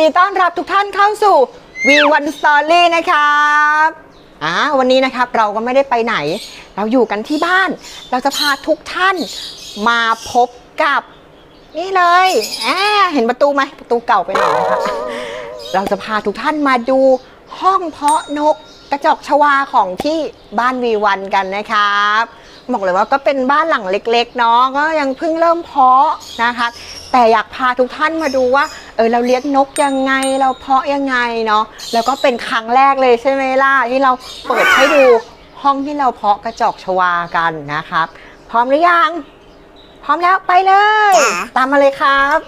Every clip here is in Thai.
ดีต้อนรับทุกท่านเข้าสู่ V1 Story นะครับอ่าวันนี้นะครับเราก็ไม่ได้ไปไหน เราอยู่กันที่บ้าน เราจะพาทุกท่านมาพบกับ นี่เลยอ่าเห็นประตูไหมประตูเก่าไปหน่อยนะคะเราจะพาทุกท่านมาดูห้องเพาะนกกระจอกชวาของที่บ้านวีวันกันนะครับบอกเลยว่าก็เป็นบ้านหลังเล็กๆเนาะก็ยังเพิ่งเริ่มเพาะนะคะ แต่อยากพาทุกท่านมาดูว่า เออเราเลี้ยงนกยังไงเราเพาะยังไงเนาะแล้วก็เป็นครั้งแรกเลยใช่ไหมล่ะที่เราเปิดให้ดูห้องที่เราเพาะกระจอกชวากันนะครับ พร้อมหรือยัง พร้อมแล้วไปเลยจ้ะตามมาเลยครับ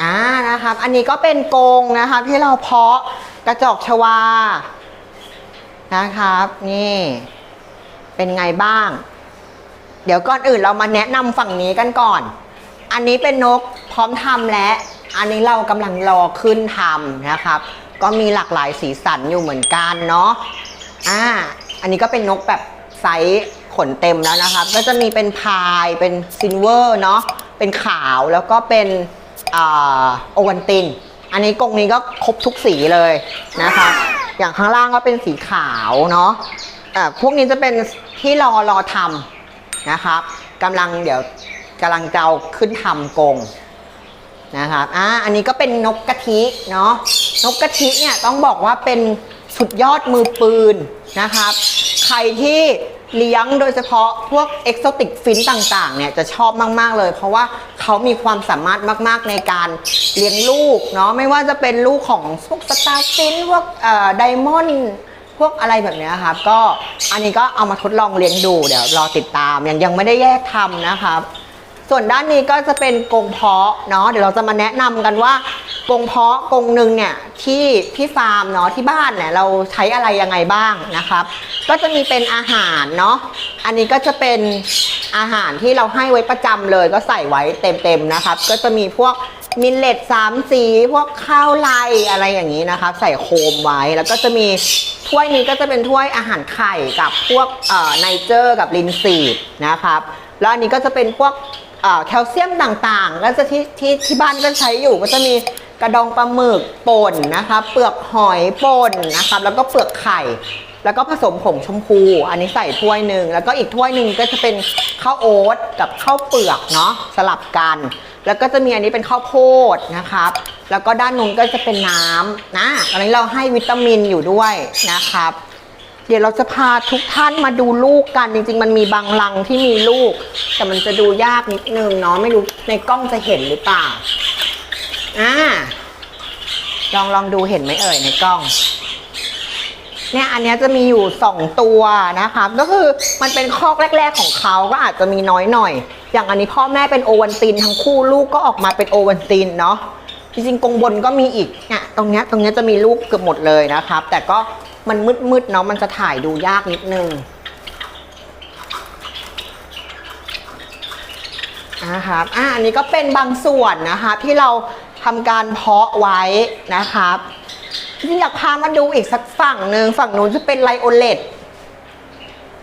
อ่านะครับ อันนี้ก็เป็นกรงนะครับที่เราเพาะกระจอกชวานะครับ นี่ เป็นไงบ้าง เดี๋ยวก่อนอื่นเรามาแนะนำฝั่งนี้กันก่อน อันนี้เป็นนกพร้อมทำและ อันนี้เรากำลังรอขึ้นทำนะครับ ก็มีหลากหลายสีสันอยู่เหมือนกันเนาะอ่าอันนี้ก็เป็นนกแบบไซส์ขนเต็มแล้วนะครับ ก็จะมีเป็นพายเป็นซิลเวอร์เนาะเป็นขาวแล้วก็เป็นอ่าโอวันติน อันนี้กรงนี้ก็ครบทุกสีเลยนะคะอย่างข้างล่างก็เป็นสีขาวเนาะอ่าพวกนี้จะเป็นที่รอรอทำ นะครับกำลังเดี๋ยวกำลังจะเอาขึ้นทำกงนะครับอ่าอันนี้ก็เป็นนกกะทิเนาะนกกะทิเนี่ยต้องบอกว่าเป็นสุดยอดมือปืนนะครับ ใครที่เลี้ยงโดยเฉพาะพวกเอกโซติกฟินต่างๆเนี่ยจะชอบมาก ๆ เลย เพราะว่าเขามีความสามารถมาก ๆ ในการเลี้ยงลูกเนาะไม่ว่าจะเป็นลูกของพวกสตาร์ฟินพวกเอ่อไดมอนด์ พวกอะไรแบบนี้ครับ ก็อันนี้ก็เอามาทดลองเลี้ยงดูเดี๋ยวรอติดตามยังยังไม่ได้แยกทำนะครับ ส่วนด้านนี้ก็จะเป็นกรงเพาะเนาะเดี๋ยวเราจะมาแนะนำกันว่ากรงเพาะกรงหนึ่งเนี่ยที่ที่ฟาร์มเนาะที่บ้านเนี่ยเราใช้อะไรยังไงบ้างนะครับ ก็จะมีเป็นอาหารเนาะอันนี้ก็จะเป็นอาหารที่เราให้ไว้ประจำเลยก็ใส่ไว้เต็มๆนะครับ ก็จะมีพวก มิลเลตสามสีพวกข้าวไรอะไรอย่างนี้นะครับใส่โคมไว้แล้วก็จะมีถ้วยนี้ก็จะเป็นถ้วยอาหารไข่กับพวกเอ่อไนเจอร์กับลินซีดนะครับ แล้วอันนี้ก็จะเป็นพวกเอ่อแคลเซียมต่างๆก็จะที่ที่ที่บ้านก็ใช้อยู่ก็จะมีกระดองปลาหมึกป่นนะคะ เปลือกหอยป่นนะครับ แล้วก็เปลือกไข่ แล้วก็ผสมผงชมพู อันนี้ใส่ถ้วยหนึ่งแล้วก็อีกถ้วยหนึ่งก็จะเป็นข้าวโอ๊ตกับข้าวเปลือกเนาะสลับกัน แล้วก็จะมีอันนี้เป็นข้าวโพดนะครับ แล้วก็ด้านนู้นก็จะเป็นน้ำนะอันนี้เราให้วิตามินอยู่ด้วยนะครับ เดี๋ยวเราจะพาทุกท่านมาดูลูกกัน จริง ๆ มันมีบางรังที่มีลูก แต่มันจะดูยากนิดนึงเนาะไม่รู้ในกล้องจะเห็นหรือเปล่าอ่าลองลองดูเห็นไหมเอ่ยในกล้อง เนี่ยอันนี้จะมีอยู่ 2 ตัวนะคะก็คือมันเป็นคอกแรก ๆของเขาก็อาจจะมีน้อยหน่อย อย่างอันนี้พ่อแม่เป็นโอวันตินทั้งคู่ลูกก็ออกมาเป็นโอวันตินเนาะจริงๆกรงบนก็มีอีกเนี่ยตรงเนี้ยตรงเนี้ยจะมีลูกเกือบหมดเลยนะครับ แต่ก็มันมืดๆเนาะมันจะถ่ายดูยากนิดนึงนะครับอะอันนี้ก็เป็นบางส่วนนะคะที่เราทำการเพาะไว้นะครับ ที่อยากพามาดูอีกสักฝั่งหนึ่งฝั่งนู้นจะเป็นไลโอเลต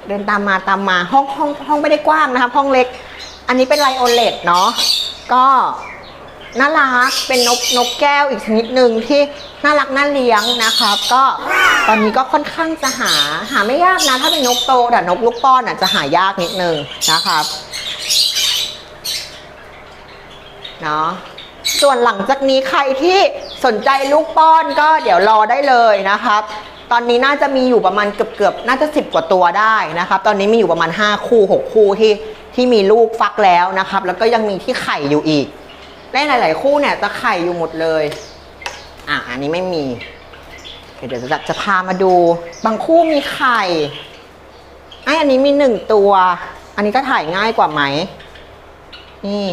เดินตามมาตามมาห้องห้องห้องไม่ได้กว้างนะครับห้องเล็ก อันนี้เป็นไลโอเลตเนาะก็น่ารักเป็นนกนกแก้วอีกชนิดหนึ่งที่น่ารักน่าเลี้ยงนะครับ ก็ตอนนี้ก็ค่อนข้างจะหาหาไม่ยากนะ ถ้าเป็นนกโตแต่นกลูกป้อนอะจะหายากนิดนึงนะครับเนาะส่วนหลังจากนี้ใครที่ สนใจลูกป้อนก็เดี๋ยวรอได้เลยนะครับ ตอนนี้น่าจะมีอยู่ประมาณเกือบเกือบๆน่าจะ 10 กว่าตัวได้นะครับ ตอนนี้มีอยู่ประมาณ 5 คู่ 6 คู่ที่ที่มีลูกฟักแล้วนะครับ แล้วก็ยังมีที่ไข่อยู่อีกและหลาย ๆ คู่เนี่ยจะไข่อยู่หมดเลย อะอันนี้ไม่มี เดี๋ยวจะจะพามาดู บางคู่มีไข่ไออันนี้มีหนึ่งตัว อันนี้ก็ถ่ายง่ายกว่าไหม นี่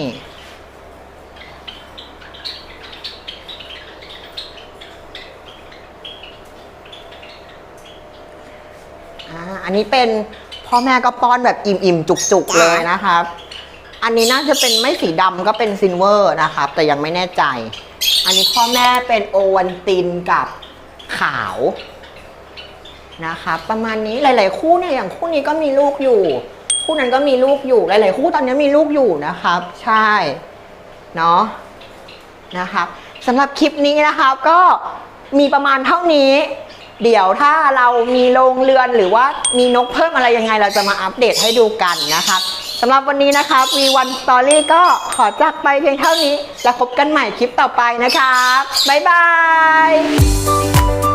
อ่าอันนี้เป็นพ่อแม่ก็ป้อนแบบอิ่มๆ จุกๆเลยนะครับ อันนี้น่าจะเป็นไม่สีดำก็เป็นซินเวอร์นะครับ แต่ยังไม่แน่ใจ อันนี้พ่อแม่เป็นโอวันตินกับขาวนะครับประมาณนี้หลาย ๆ คู่เนี่ยอย่างคู่นี้ก็มีลูกอยู่คู่ คู่นั้นก็มีลูกอยู่หลาย ๆ คู่ตอนนี้มีลูกอยู่นะครับ ใช่เนาะนะครับสำหรับคลิปนี้นะครับก็มีประมาณเท่านี้ เดี๋ยวถ้าเรามีโรงเรือนหรือว่ามีนกเพิ่มอะไรยังไง เราจะมาอัปเดตให้ดูกันนะคะสำหรับวันนี้นะครับ V1 Story ก็ขอจากไปเพียงเท่านี้ แล้วพบกันใหม่คลิปต่อไปนะครับ บ๊ายบาย